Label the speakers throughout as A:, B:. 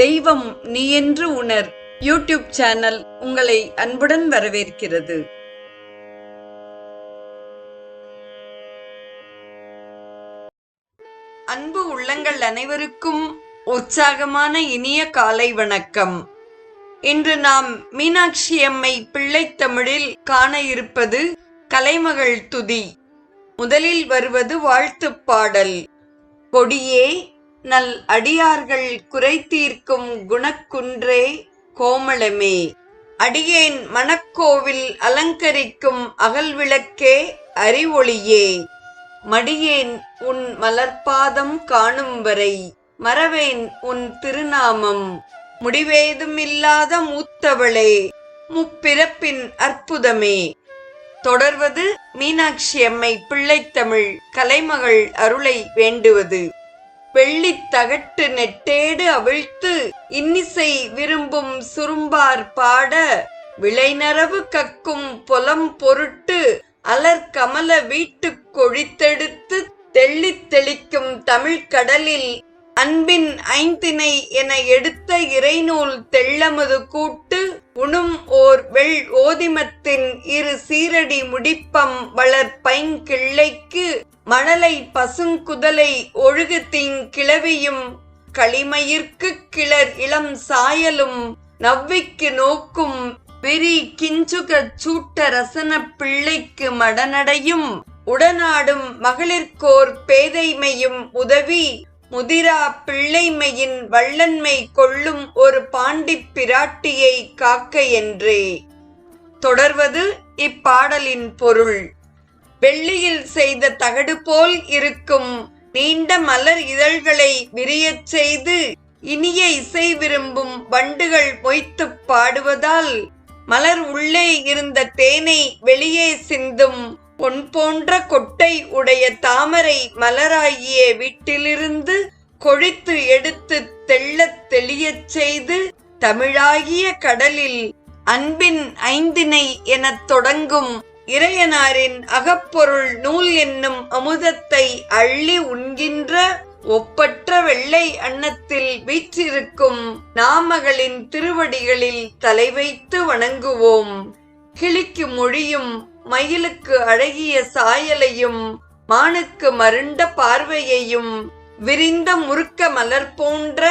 A: தெய்வம் நீ என்று உணர். யூடியூப் சேனல் உங்களை அன்புடன் வரவேற்கிறது. அன்பு உள்ளங்கள் அனைவருக்கும் உற்சாகமான இனிய காலை வணக்கம். இன்று நாம் மீனாட்சி அம்மை பிள்ளை தமிழில் காண இருப்பது கலைமகள் துதி. முதலில் வருவது வாழ்த்துப் பாடல். கொடியே நல் அடியார்கள் குறைத்தீர்க்கும் குணக்குன்றே கோமளமே. அடியேன் மணக்கோவில் அலங்கரிக்கும் அகல் விளக்கே அறிவொளியே. மடியேன் உன் மலர்பாதம் காணும் வரை மறவேன் உன் திருநாமம். முடிவேதும் இல்லாத மூத்தவளே முப்பிறப்பின் அற்புதமே. தொடர்வது மீனாட்சி அம்மை பிள்ளைத்தமிழ் கலைமகள் அருளை வேண்டுவது. வெள்ளித் தகட்டு நெட்டேடு அவிழ்த்து இன்னிசை விரும்பும் சுரும்பார் பாட விளைநரவு கக்கும் பொலம் பொருட்டு அலர் கமல வீட்டுக் கொழித்தெடுத்து தெள்ளித் தெளிக்கும் தமிழ்க் கடலில் அன்பின் ஐந்தினை என எடுத்த இறைநூல் தெள்ளமது கூட்டு உணும் ஓர் வெள் ஓதிமத்தின் இரு சீரடி முடிப்பம் வளர் பைங்கிள்ளைக்கு மணலை பசுங்குதலை ஒழுகு கிளவியும் களிமயிர்க்கு கிளர் இளம் சாயலும் நவ்விக்கு நோக்கும் விரி கிஞ்சுக சூட்ட ரசன பிள்ளைக்கு மடநடையும் உடனாடும் மகளிர்க்கோர் பேதைமையும் உதவி முதிரா பிள்ளைமையின் வள்ளன்மை கொள்ளும் ஒரு பாண்டிப் பிராட்டியை காக்க என்றே. தொடர்வது இப்பாடலின் பொருள். வெள்ளியில் செய்த தகடு போல் இருக்கும் நீண்ட மலர் இதழ்களை விரியச் செய்து இனிய இசை விரும்பும் வண்டுகள் மொய்த்துப் பாடுவதால் மலர் உள்ளே இருந்த தேனை வெளியே சிந்தும் பொன் போன்ற கொட்டை உடைய தாமரை மலராகிய வீட்டிலிருந்து கொழித்து எடுத்து தெள்ளத் தெளியச் செய்து தமிழாகிய கடலில் அன்பின் ஐந்தினை எனத் தொடங்கும் இறையனாரின் அகப்பொருள் நூல் என்னும் அமுதத்தை அள்ளி உண்கின்ற ஒப்பற்ற வெள்ளை அன்னத்தில் வீற்றிருக்கும் நாமகளின் திருவடிகளில் தலை வைத்து வணங்குவோம். கிளிக்கு மொழியும் மயிலுக்கு அழகிய சாயலையும் மானுக்கு மருண்ட பார்வையையும் விரிந்த முறுக்க மலர் போன்ற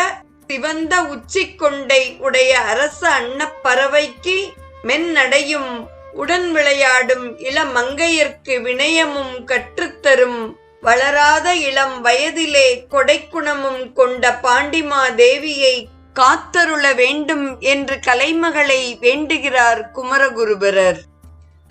A: சிவந்த உச்சி கொண்டை உடைய அரச அன்னப்பறவைக்கு மென்னடையும் உடன் விளையாடும் இளமங்கையர்க்கு வினயமும் கற்றுத்தரும் வளராத இளம் வயதிலே கொடைக்குணமும் கொண்ட பாண்டிமா தேவியை காத்தருள வேண்டும் என்று கலைமகளை வேண்டுகிறார் குமரகுருபரர்.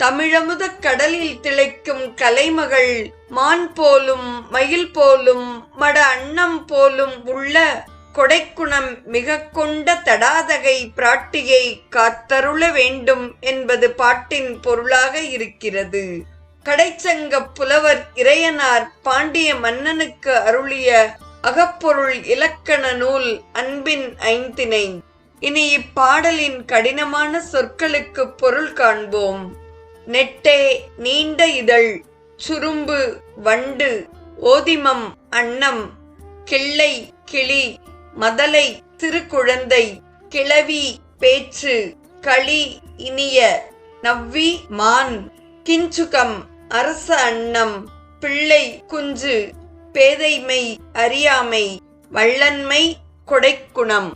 A: தமிழமுதக் கடலில் திளைக்கும் கலைமகள் மான் போலும் மயில் போலும் மட அன்னம் போலும் உள்ள கொடைக்குணம் மிக கொண்ட தடாதகை பிராட்டியை காத்தருள வேண்டும் என்பது பாட்டின் பொருளாக இருக்கிறது. கடைச்சங்க புலவர் இறையனார் பாண்டிய மன்னனுக்கு அருளிய அகப்பொருள் இலக்கண நூல் அன்பின் ஐந்தினை இனி இப்பாடலின் கடினமான சொற்களுக்கு பொருள் காண்போம். நெட்டே நீண்ட இதழ் சுரும்பு வண்டு ஓதிமம் அன்னம் கிள்ளை கிளி மதலை திருக்குழந்தை கிளவி பேச்சு களி இனிய நவ்வி மான் கிஞ்சுகம் அரச அன்னம் பிள்ளை குஞ்சு பேதைமை அறியாமை வள்ளன்மை கொடைக்குணம்.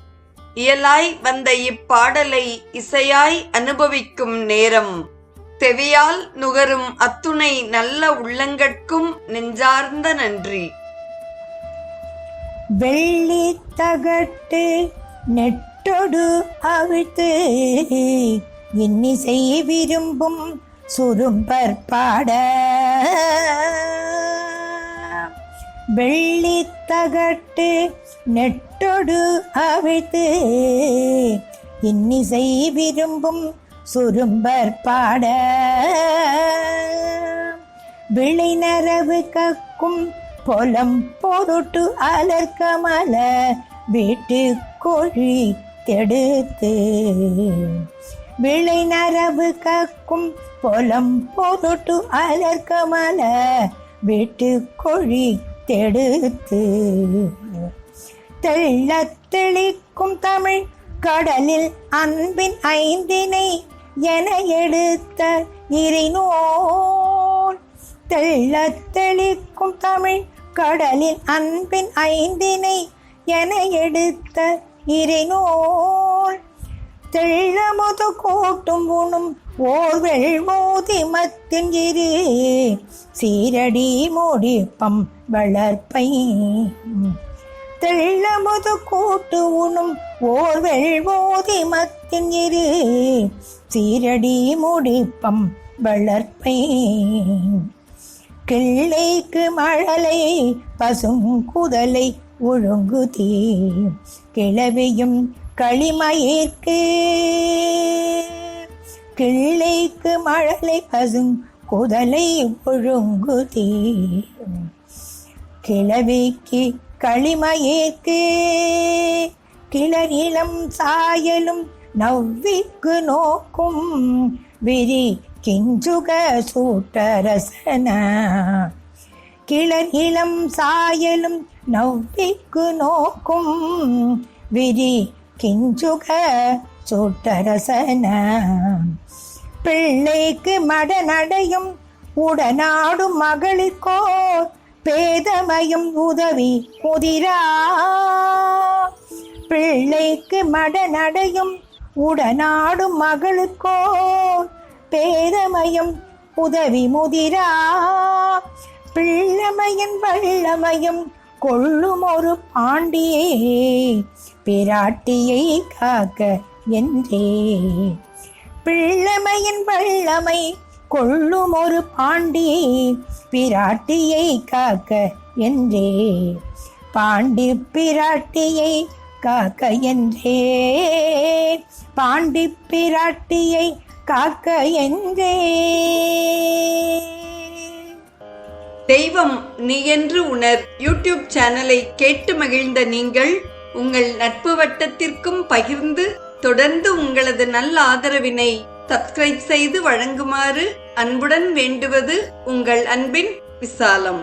A: இயலாய் வந்த இப்பாடலை இசையாய் அனுபவிக்கும் நேரம். செவியால் நுகரும் அத்துணை நல்ல உள்ளங்கட்கும் நெஞ்சார்ந்த நன்றி.
B: வெள்ளி தகட்டு நெட்டொடு அவிழ்த்து இன்னிசை விரும்பும் சுரும்பர் பாட. வெள்ளி தகட்டு நெட்டொடு அவிழ்த்து இன்னிசை விரும்பும் சுரும்பர் பாட விழிநரவு கக்கும் பொலம் பொருட்டு அலர்கமல வீட்டு கோழி தெடுத்து விளைநரவு கக்கும் பொலம் பொருட்டு அலர்கமல வீட்டு கோழி தெடுத்து தெள்ள தெளிக்கும் தமிழ் கடலில் அன்பின் ஐந்தினை என எடுத்த இறைநூல் தெள்ள தெளிக்கும் தமிழ் கடலில் அன்பின் ஐந்தினை என எடுத்த இறைநூல் தெள்ளமுது கூட்டும் உணும் ஓர்வெள் வெள்மோதி மத்தின் இரு. சீரடி மோடிப்பம் வளர்ப்பை. தெள்ளமுது கூட்டு உணும் ஓர்வெள் வெள்மோதி மத்தின் இரு. சீரடி முடிப்பம் வளர்ப்பை கிள்ளைக்கு மழலை பசும் குதலை ஒழுங்குதே. கிளவியும் களிமயிர்க்கு கிள்ளைக்கு மழலை பசும் குதலை ஒழுங்கு தீ கிளவிக்கு களிமயிர்க்கு கிளரிலம் சாயலும் நவ்விக்கு நோக்கும் விரி கிஞ்சுக சூட்டரசன. கிளர் இளம் சாயலும் நவ்விக்கு நோக்கும் விரி கிஞ்சுக சூட்டரசன. பிள்ளைக்கு மடநடையும் உடனாடும் மகளிர்கோர் பேதமையும் உதவி குதிரா. பிள்ளைக்கு மடநடையும் உடனாடும் மகளுக்கோ பேரமயம் உதவி முதிரா. பிள்ளமையன் வல்லமையும் கொள்ளும் ஒரு பாண்டியே பிராட்டியை காக்க என்றே. பிள்ளமையின் வல்லமை கொள்ளும் ஒரு பாண்டி பிராட்டியை காக்க என்றே. பாண்டி பிராட்டியை காக்க என்றே. பாண்டி பிராட்டியை காக்க என்றே.
A: தெய்வம் நீ என்று உணர் யூடியூப் சேனலை கேட்டு மகிழ்ந்த நீங்கள் உங்கள் நட்பு வட்டத்திற்கும் பகிர்ந்து தொடர்ந்து உங்களது நல்ல ஆதரவினை சப்ஸ்கிரைப் செய்து வழங்குமாறு அன்புடன் வேண்டுவது உங்கள் அன்பின் விசாலம்.